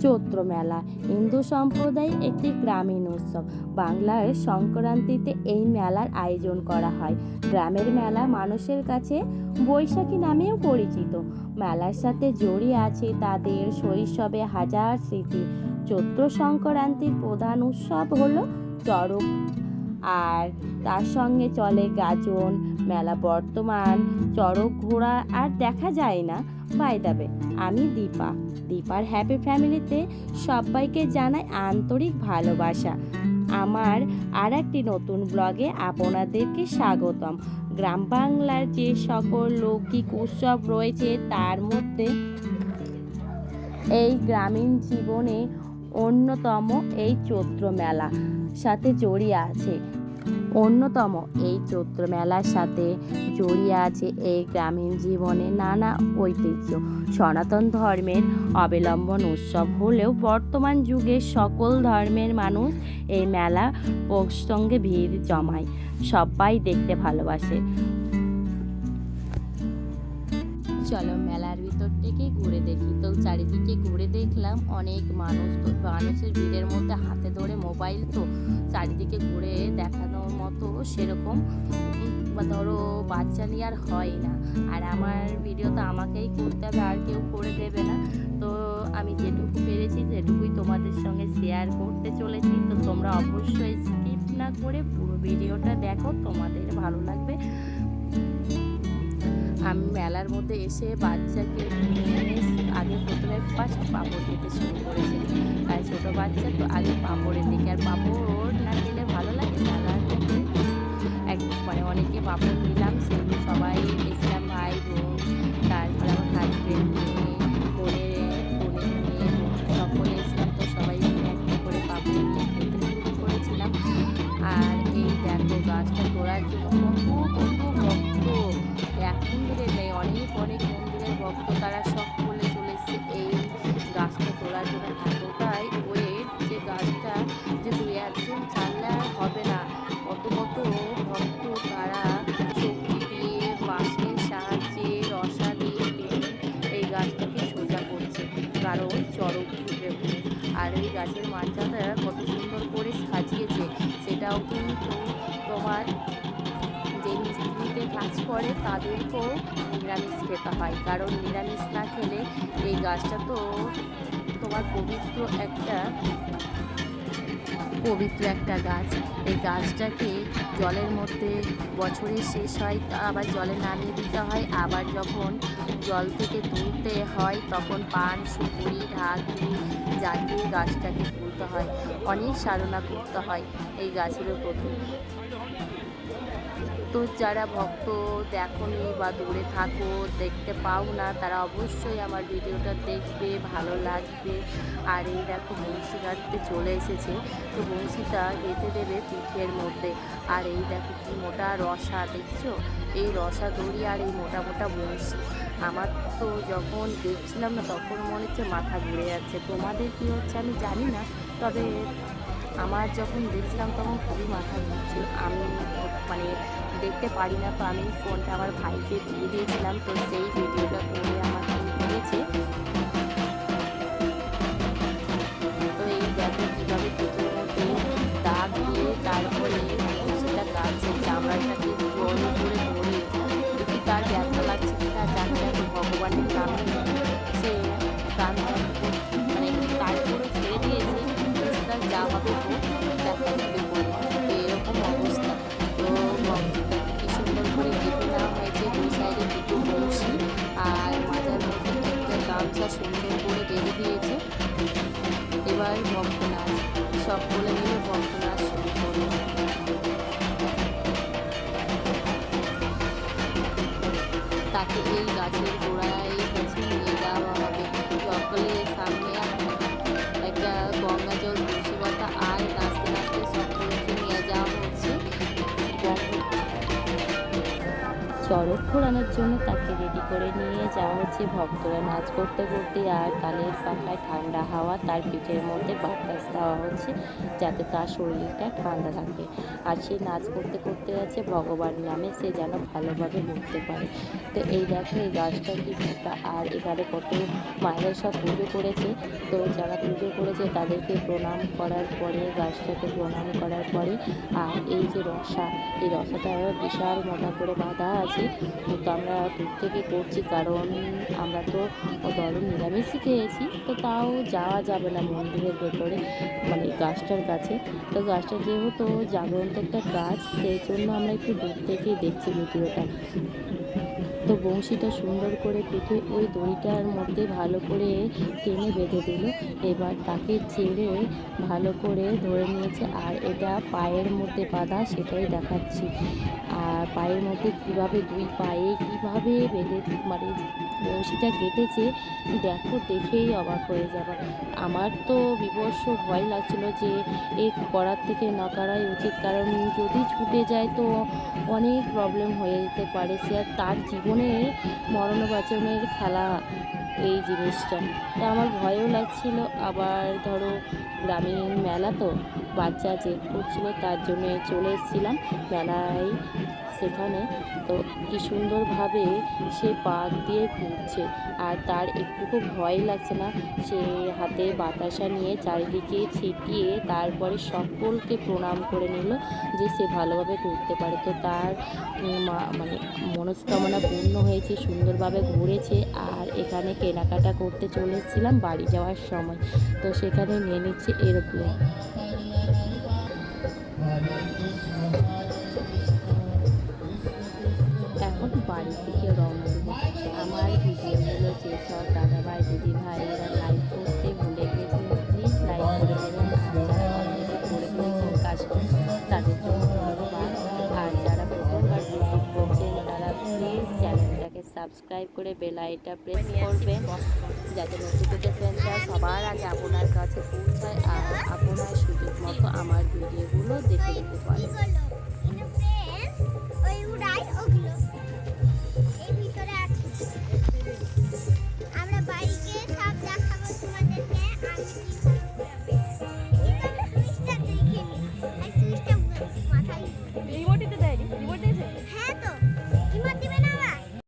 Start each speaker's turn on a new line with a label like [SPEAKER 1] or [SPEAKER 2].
[SPEAKER 1] চৈত্র মেলা হিন্দু সম্প্রদায় একটি গ্রামীণ উৎসব। বাংলার সংক্রান্তিতে এই মেলার আয়োজন করা হয়। গ্রামের মেলা মানুষের কাছে বৈশাখী নামেও পরিচিত। মেলার সাথে জড়িয়ে আছে তাদের শৈশবে হাজার স্মৃতি। চৈত্র সংক্রান্তির প্রধান উৎসব হলো চড়ক আর তার সঙ্গে চলে গাজন, মেলা বর্তমান, চড়ক ঘোড়া আর দেখা যায় না। বাই দাবে আমি দীপা। দীপার হ্যাপি ফ্যামিলিতে সবাইকে জানাই আন্তরিক ভালোবাসা। আমার আর একটি নতুন ব্লগে আপনাদেরকে স্বাগতম। গ্রাম বাংলার যে সকল লৌকিক উৎসব রয়েছে, তার মধ্যে এই গ্রামীণ জীবনে অন্যতম এই চৈত্র মেলা সাথে জড়িয়ে আছে। অন্যতম এই চৈত্র মেলার সাথে জড়িয়ে আছে এই গ্রামীণ জীবনে নানা ঐতিহ্য। সনাতন ধর্মের অবলম্বন উৎসব হলেও বর্তমান যুগে সকল ধর্মের মানুষ এই মেলা প্রসঙ্গে ভিড় জমায়। সবাই দেখতে ভালোবাসে। চলো মেলার দেখি। তো চারিদিকে ঘুরে দেখলাম অনেক মানুষ। তো মানুষের ভিড়ের মধ্যে হাতে ধরে মোবাইল তো চারিদিকে ঘুরে দেখানোর মতো সেরকম। ধরো বাচ্চা নিয়ে আর হয় না। আর আমার ভিডিও তো আমাকেই করতে হবে, আর কেউ করে দেবে না। তো আমি যেটুকু পেরেছি সেটুকুই তোমাদের সঙ্গে শেয়ার করতে চলেছি। তো তোমরা অবশ্যই স্কিপ না করে পুরো ভিডিওটা দেখো, তোমাদের ভালো লাগবে। আমি মেলার মধ্যে এসে বাচ্চাকে আগে প্রথমে ফার্স্ট পাঁপড় খেতে শুরু করেছি। তাই ছোটো বাচ্চা তো আগে পাঁপড়ের দিকে আর পাঁপড় না খেলে ভালো লাগে মেলার মধ্যে এক মানে অনেকে পাঁপড় দিলাম সেগুলো সবাই এসেছিলাম তোলার জন্য এতটাই ওয়েট যে গাছটা যে দুই একজন চাললে আর হবে না। কত কত ভক্ত তারা শক্তি দিয়ে, বাঁশের সাহায্যে, রসা দিয়ে টেনে এই গাছটাকে সোজা করছে। কারণ ঢুকে বলে আর এই গাছের মাথাটা কত সুন্দর করে সাজিয়েছে। সেটাও কিন্তু তোমার কাজ করে তাদেরকেও নিরামিষ খেতে হয়। কারণ নিরামিষ না খেলে এই গাছটা তো তোমার পবিত্র একটা পবিত্র একটা গাছ। এই গাছটাকে জলের মধ্যে বছরের শেষ হয় আবার জলে নামিয়ে দিতে হয়। আবার যখন জল থেকে তুলতে হয়, তখন পান, সুপুরি, ঢাক জাগিয়ে গাছটাকে তুলতে হয়। অনেক সাধনা করতে হয় এই গাছের প্রতি তো যারা ভক্ত, দেখনি বা দূরে থাকো, দেখতে পাও না, তারা অবশ্যই আমার ভিডিওটা দেখবে, ভালো লাগবে। আর এই দেখো বংশী চলে এসেছে। তো বংশীটা গেঁথে দেবে পিঠের মধ্যে। আর এই দেখো কি মোটা রসা, দেখছ? এই রসা দড়ি আর এই মোটা মোটা বংশী আমার তো যখন দেখছিলাম না, তখন মনে হচ্ছে মাথা ঘুরে যাচ্ছে। তোমাদের কী হচ্ছে আমি জানি না, তবে আমার যখন দেখছিলাম তখন খুবই মাথা ঘুরছিল। আমি মানে দেখতে পারি না, তো আমি ফোনটা আমার ভাইকে দিয়ে দিয়েছিলাম, তো সেই ভিডিওটা করে আমাকে দিয়েছে। তো এই দেখো কীভাবে পিঠের মধ্যে দাগ দিয়ে তারপরে সেটা কাটছে চামড়াটাকে জল করে ধরে তার ব্যথা লাগছে কিনা, জানি না ভগবানের নামে তাকে এই গাছের গোড়ায় চড়ক ঘোরানোর জন্য তাকে রেডি করে নিয়ে যাওয়া হচ্ছে ভক্তরা নাচ করতে করতে আর তালের পাখায় ঠান্ডা হাওয়া, তার পিঠের মধ্যে বাতাস দেওয়া হচ্ছে যাতে তার শরীরটা ঠান্ডা থাকে। আর সে নাচ করতে করতে আছে, ভগবান নামে সে যেন ভালোভাবে ঘুরতে পারে। তো এই দেখো, এই গাছটা কি আর এখানে কত মায়েরা সব পুজো করেছে। তো যারা পুজো করেছে তাদেরকে প্রণাম করার পরে, গাছটাকে প্রণাম করার পরে, আর এই যে রসা, এই রসাটা বিশাল মোটা করে বাঁধা আছে। তো আমরা দূর থেকে করছি, কারণ আমরা তো ধরো নিরামিষই খেয়েছি, তো তাও যাওয়া যাবে না মন্দিরের ভেতরে মানে গাছটার কাছে। তো গাছটা যেহেতু জাগরন্ত একটা গাছ, সেই জন্য আমরা একটু দূর থেকেই দেখছি ভিডিওটা। তো বংশীটা সুন্দর করে পিঠে ওই দড়িটার মধ্যে ভালো করে টেনে বেঁধে দিল। এবার তাকে ছেড়ে ভালো করে ধরে নিয়েছে। আর এটা পায়ের মধ্যে বাঁধা, সেটাই দেখাচ্ছি। আর পায়ের মধ্যে কীভাবে, দুই পায়ে কীভাবে বেঁধে মানে বংশীটা কেটেছে, দেখো, দেখেই অবাক হয়ে যাবে। আমার তো বিবর্ষ ভয় লাগছিল যে এ করার থেকে না করাই উচিত। কারণ যদি ছুটে যায় তো অনেক প্রবলেম হয়ে যেতে পারে। সে আর তার জীবনের মরণ বাঁচনের খেলা এই জিনিসটা। তা আমার ভয়ও লাগছিল। আবার ধরো গ্রামীণ মেলা তো বাচ্চা জেদ করছিল তার জন্যে চলে এসেছিলাম। মেলায় সেখানে তো কি সুন্দরভাবে সে পাক দিয়ে ঘুরছে। আর তার একটুকু ভয় লাগছে না। সে হাতে বাতাসা নিয়ে চারিদিকে ছিটিয়ে তারপরে সকলকে প্রণাম করে নিল যে সে ভালোভাবে ঘুরতে পারে। তো তার মানে মনস্কামনা পূর্ণ হয়েছে, সুন্দরভাবে ঘুরেছে আর এখানে কেনাকাটা করতে চলে এসেছিলাম বাড়ি যাওয়ার সময়। তো সেখানে নিয়ে নিচ্ছে এরোপ্লেন এখন বাড়ির দিকে রওনা দেবো। আমার ভিডিওগুলো যেসব দাদাভাই দিদি ভাইয়েরা লাইক করতে ভুলে গেছে। প্লিজ লাইক করে দেবেন। আর যারা করে তাদের জন্য ধন্যবাদ। আর যারা প্রথমবার ভিজিট করছেন, তারা প্লিজ চ্যানেলটাকে সাবস্ক্রাইব করে বেল আইটা প্রেস করবেন, যাতে নোটিফিকেশানটা সবার আগে আপনার কাছে পৌঁছায় আর আপনার সুযোগ মতো আমার ভিডিওগুলো দেখে নিতে পারেন। ওগুলো